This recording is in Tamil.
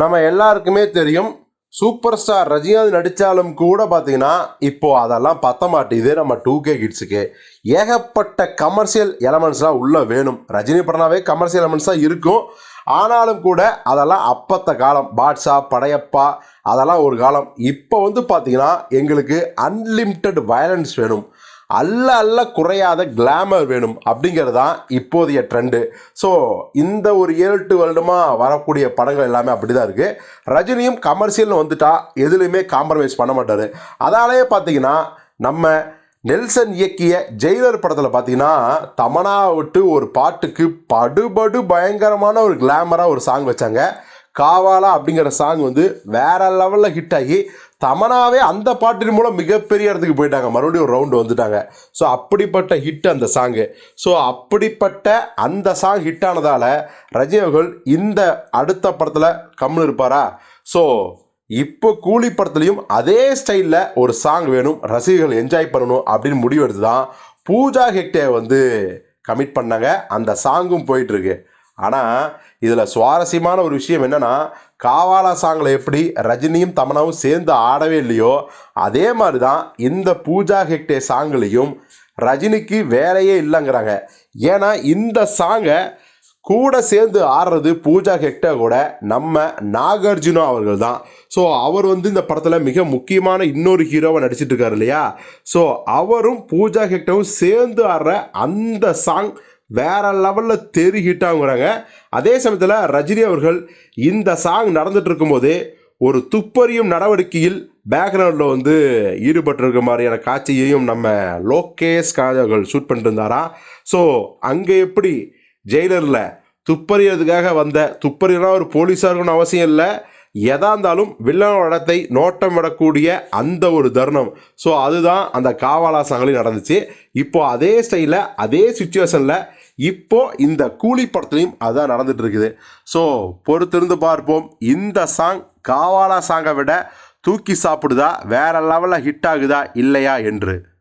நம்ம எல்லாருக்குமே தெரியும் சூப்பர் ஸ்டார் ரஜினிகாந்த் நடித்தாலும் கூட பார்த்தீங்கன்னா இப்போ அதெல்லாம் பத்த மாட்டேங்குது. நம்ம டூ கே கிட்ஸுக்கு ஏகப்பட்ட கமர்ஷியல் எலமெண்ட்ஸ்லாம் உள்ளே வேணும். ரஜினி படம்னாவே கமர்ஷியல் எலமெண்ட்ஸ் தான் இருக்கும். ஆனாலும் கூட அதெல்லாம் அப்பத்த காலம். பாட்ஷா படையப்பா அதெல்லாம் ஒரு காலம். இப்போ வந்து பார்த்தீங்கன்னா எங்களுக்கு அன்லிமிட்டெட் வயலன்ஸ் வேணும். அல்ல அல்ல குறையாத கிளாமர் வேணும் அப்படிங்கிறது தான் இப்போதைய ட்ரெண்டு ஸோ இந்த ஒரு ஏழு எட்டு வருடமாக வரக்கூடிய படங்கள் எல்லாமே அப்படி தான் இருக்குது ரஜினியும் கமர்ஷியல்னு வந்துட்டா எதுலேயுமே காம்ப்ரமைஸ் பண்ண மாட்டார். அதாலேயே பார்த்தீங்கன்னா நம்ம நெல்சன் இயக்கிய ஜெயிலர் படத்தில் பார்த்தீங்கன்னா தமனா விட்டு ஒரு பாட்டுக்கு படுபடு பயங்கரமான ஒரு கிளாமராக ஒரு சாங் வச்சாங்க. காவாலா அப்படிங்கிற சாங் வந்து வேற லெவலில் ஹிட் ஆகி தமனாவே அந்த பாட்டின் மூலம் மிகப்பெரிய இடத்துக்கு போயிட்டாங்க. மறுபடியும் ஒரு ரவுண்டு வந்துட்டாங்க. ஸோ அப்படிப்பட்ட ஹிட் அந்த சாங்கு ஸோ அப்படிப்பட்ட அந்த சாங் ஹிட் ஆனதால் ரஜினி அவர்கள் இந்த அடுத்த படத்தில் கம்முன்னு இருப்பாரா? ஸோ இப்போ கூலி படத்துலையும் அதே ஸ்டைலில் ஒரு சாங் வேணும். ரசிகர்கள் என்ஜாய் பண்ணணும் அப்படின்னு முடிவெடுத்து தான் பூஜா ஹெக்டே வந்து கமிட் பண்ணாங்க. அந்த சாங்கும் போயிட்டுருக்கு ஆனால் இதில் சுவாரஸ்யமான ஒரு விஷயம் என்னென்னா காவாலா சாங்கில் எப்படி ரஜினியும் தமனாவும் சேர்ந்து ஆடவே இல்லையோ அதே மாதிரி தான் இந்த பூஜா ஹெக்டே சாங்லேயும் ரஜினிக்கு வேலையே இல்லைங்கிறாங்க. ஏன்னா இந்த சாங்கை கூட சேர்ந்து ஆடுறது பூஜா ஹெக்டே கூட நம்ம நாகார்ஜுனா அவர்கள் தான். ஸோ அவர் வந்து இந்த படத்தில் மிக முக்கியமான இன்னொரு ஹீரோவை நடிச்சிட்டு இருக்காரு இல்லையா? ஸோ அவரும் பூஜா ஹெக்டேவும் சேர்ந்து ஆடுற அந்த சாங் வேற லெவலில் தெரு ஹிட் அதே சமயத்தில் ரஜினி அவர்கள் இந்த சாங் நடந்துட்டு இருக்கும்போது ஒரு துப்பறியும் நடவடிக்கையில் பேக்ரவுண்டில் வந்து ஈடுபட்டிருக்க மாதிரியான காட்சியையும் நம்ம லோகேஷ் அவர்கள் ஷூட் பண்ணிட்டு ஸோ அங்கே எப்படி ஜெயிலரில் துப்பறியதுக்காக வந்த துப்பறினா ஒரு போலீஸாக இருக்கணும்னு அவசியம் இல்லை. எதா இருந்தாலும் வில்லனோட இடத்தை நோட்டம் விடக்கூடிய அந்த ஒரு தருணம். ஸோ அதுதான் அந்த காவாலா சாங்கிலையும் நடந்துச்சு. இப்போது அதே ஸ்டைலில் அதே சுச்சுவேஷனில் இப்போ இந்த கூலி படத்துலையும் அதுதான் நடந்துட்டு இருக்குது ஸோ பொறுத்திருந்து பார்ப்போம். இந்த சாங் காவாலா சாங்கை விட தூக்கி சாப்பிடுதா? வேற லெவலில் ஹிட் ஆகுதா? இல்லையா? என்று.